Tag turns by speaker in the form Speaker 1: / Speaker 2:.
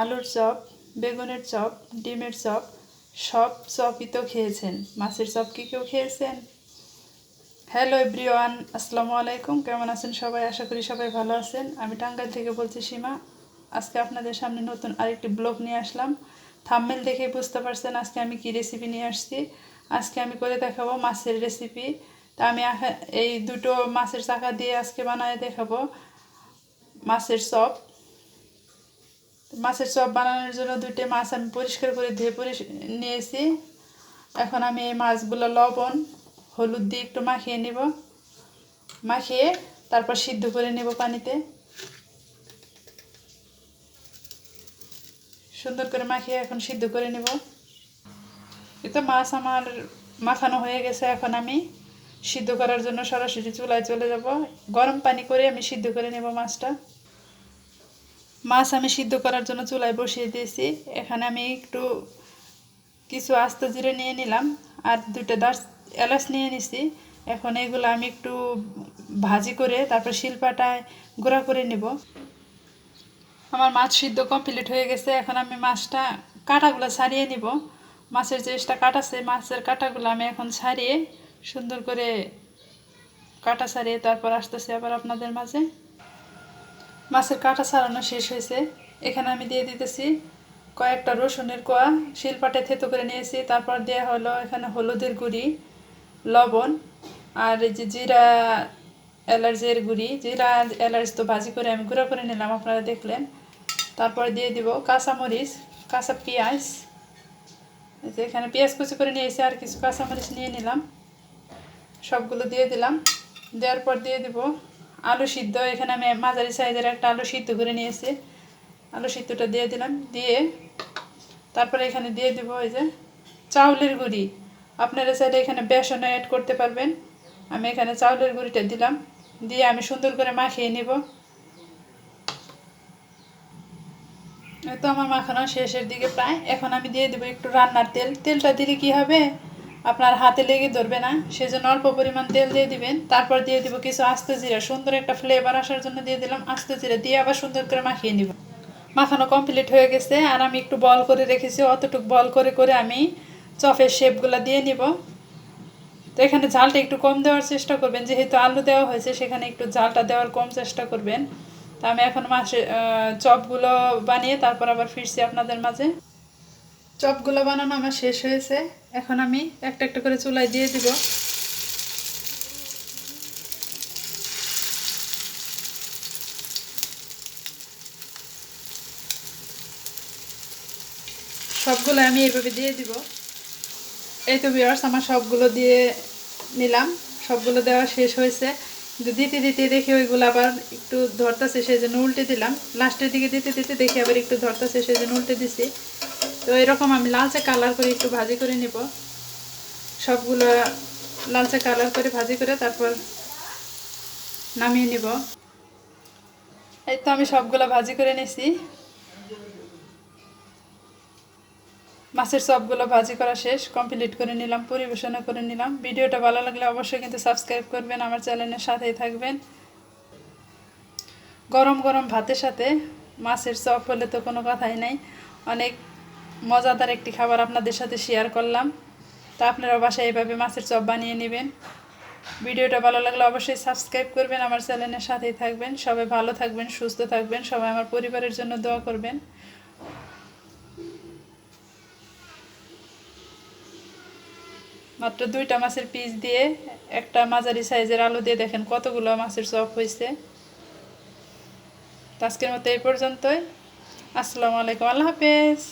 Speaker 1: আলুর চপ, বেগুনের চপ, ডিমের চপ, সব চপই তো খেয়েছেন। মাছের চপ কি কেউ খেয়েছেন? হ্যালো এভরিওয়ান আসসালামু আলাইকুম। কেমন আছেন সবাই? আশা করি সবাই ভালো আছেন। আমি টাঙ্গাইল থেকে বলছি সীমা। আজকে আপনাদের সামনে নতুন আরেকটি ব্লগ নিয়ে আসলাম। থাম্মেল দেখে বুঝতে পারছেন আজকে আমি কি রেসিপি নিয়ে আসছি। আজকে আমি করে দেখাবো মাছের রেসিপি তা আমি এই দুটো মাছের চাকা দিয়ে আজকে বানায় দেখাবো। মাছের চপ মাছের চপ বানানোর জন্য দুটো মাছ আমি পরিষ্কার করে ধুয়ে পরিষ নিয়েছি। এখন আমি এই মাছগুলো লবণ, হলুদ দিয়ে একটু মাখিয়ে নিব। মাখিয়ে তারপর সিদ্ধ করে নেব পানিতে। সুন্দর করে মাখিয়ে এখন সিদ্ধ করে নেব। এই তো মাছ আমার মাখানো হয়ে গেছে। এখন আমি সিদ্ধ করার জন্য সরাসরি চুলায় চলে যাব। গরম পানি করে আমি সিদ্ধ করে নেব মাছটা। মাছ আমি সিদ্ধ করার জন্য চুলায় বসিয়ে দিয়েছি। এখানে আমি একটু কিছু আস্ত জিরে নিয়ে নিলাম আর দুটো দাস এলাচ নিয়ে নিছি। এখন এগুলো আমি একটু ভাজি করে তারপর শিলপাটায় গুঁড়া করে নেব। আমার মাছ সিদ্ধ কমপ্লিট হয়ে গেছে। এখন আমি মাছটা, কাঁটাগুলো ছাড়িয়ে নিব। মাছের যে এক্সট্রা কাটা আছে, মাছের কাঁটাগুলো আমি এখন ছাড়িয়ে সুন্দর করে কাটা ছাড়িয়ে তারপর আসতেছি আবার আপনাদের মাঝে। মাছের কাঁটা ছাড়ানো শেষ হয়েছে। এখানে আমি দিয়ে দিতেছি কয়েকটা রসুনের কোয়া, শিলপাটে থেতো করে নিয়েছি, তারপর দেওয়া হলো এখানে হলুদের গুঁড়ি, লবণ, আর এই যে জিরা অ্যালার্জির গুঁড়ি, জিরা অ্যালার্জি তো ভাজি করে আমি গুঁড়া করে নিলাম, আপনারা দেখলেন। তারপর দিয়ে দিব কাঁচামরিচ, কাঁচা পেঁয়াজ। যে এখানে পেঁয়াজ কুচি করে নিয়েছি, আর কিছু কাঁচামরিচ নিয়ে নিলাম। সবগুলো দিয়ে দিলাম। দেওয়ার পর দিয়ে দিব আলু সিদ্ধ, এখানে আমি মাঝারি সাইজের একটা আলু সিদ্ধ করে নিয়েছি। আলু সিদ্ধটা দিয়ে দিলাম, দিয়ে তারপরে এখানে দিয়ে দিব ওই যে চাউলের গুঁড়ি। আপনারা চাইলে এখানে বেসনও অ্যাড করতে পারবেন। আমি এখানে চাউলের গুঁড়িটা দিলাম, দিয়ে আমি সুন্দর করে মাখিয়ে নিব। তো আমার মাখানো শেষের দিকে প্রায়। এখন আমি দিয়ে দেবো একটু রান্নার তেল। তেলটা দিলে কি হবে? আপনার হাতে লেগে ধরবে না, সেজন্য অল্প পরিমাণ তেল দিয়ে দিবেন, তারপর দিয়ে দিব কিছু আস্ত জিরা, সুন্দর একটা ফ্লেভার আসার জন্য দিয়ে দিলাম আস্ত জিরা, দিয়ে আবার সুন্দর করে মাখিয়ে নিব। মাখানো কমপ্লিট হয়ে গেছে, আর আমি একটু বল করে রেখেছি, অতটুকু বল করে করে আমি চপের শেপগুলো দিয়ে নিব। তো এখানে ঝালটা একটু কম দেওয়ার চেষ্টা করবেন, যেহেতু আলু দেওয়া হয়েছে, সেখানে একটু ঝালটা দেওয়ার কম চেষ্টা করবেন। তা আমি এখন মাসে চপগুলো বানিয়ে তারপর আবার ফিরছি আপনাদের মাঝে। চপগুলো বানানো আমার শেষ হয়েছে। এখন আমি একটা একটা করে চুলায় দিয়ে দিব। সবগুলো আমি এইভাবে দিয়ে দিব। এই তো বিয়ার্স আমার সবগুলো দিয়ে নিলাম। সবগুলো দেওয়া শেষ হয়েছে। দিতে দিতে দেখি ওইগুলো আবার একটু ধরতেছে, সেই জন্য উল্টে দিলাম। লাস্টের দিকে দিতে দিতে দেখি আবার একটু ধরতেছে, সেই জন্য উল্টে দিছি। তো এরকম আমি লালচে কালার করে একটু ভাজি করে নিব। সবগুলো লালচে কালার করে ভাজি করে তারপর নামিয়ে নিব। এই তো আমি সবগুলো ভাজি করে নিছি। মাছের সবগুলো ভাজি করা শেষ কমপ্লিট করে নিলাম পরিবেশনা করে নিলাম। ভিডিওটা ভালো লাগলে অবশ্যই কিন্তু সাবস্ক্রাইব করবেন, আমার চ্যানেলের সাথেই থাকবেন। গরম গরম ভাতের সাথে মাছের চপ হলে তো কোনো কথাই নাই। অনেক মজাদার একটি খাবার আপনাদের সাথে শেয়ার করলাম। তা আপনারা বাসায় এভাবে মাছের চপ বানিয়ে নেবেন। ভিডিওটা ভালো লাগলে অবশ্যই সাবস্ক্রাইব করবেন, আমার চ্যানেলের সাথেই থাকবেন। সবাই ভালো থাকবেন, সুস্থ থাকবেন, সবাই আমার পরিবারের জন্য দোয়া করবেন। মাত্র দুইটা মাছের পিস দিয়ে একটা মাঝারি সাইজের আলু দিয়ে দেখেন কতগুলো মাছের চপ হয়েছে। আজকের মতো এই পর্যন্তই। আসসালামু আলাইকুম, আল্লাহ হাফেজ।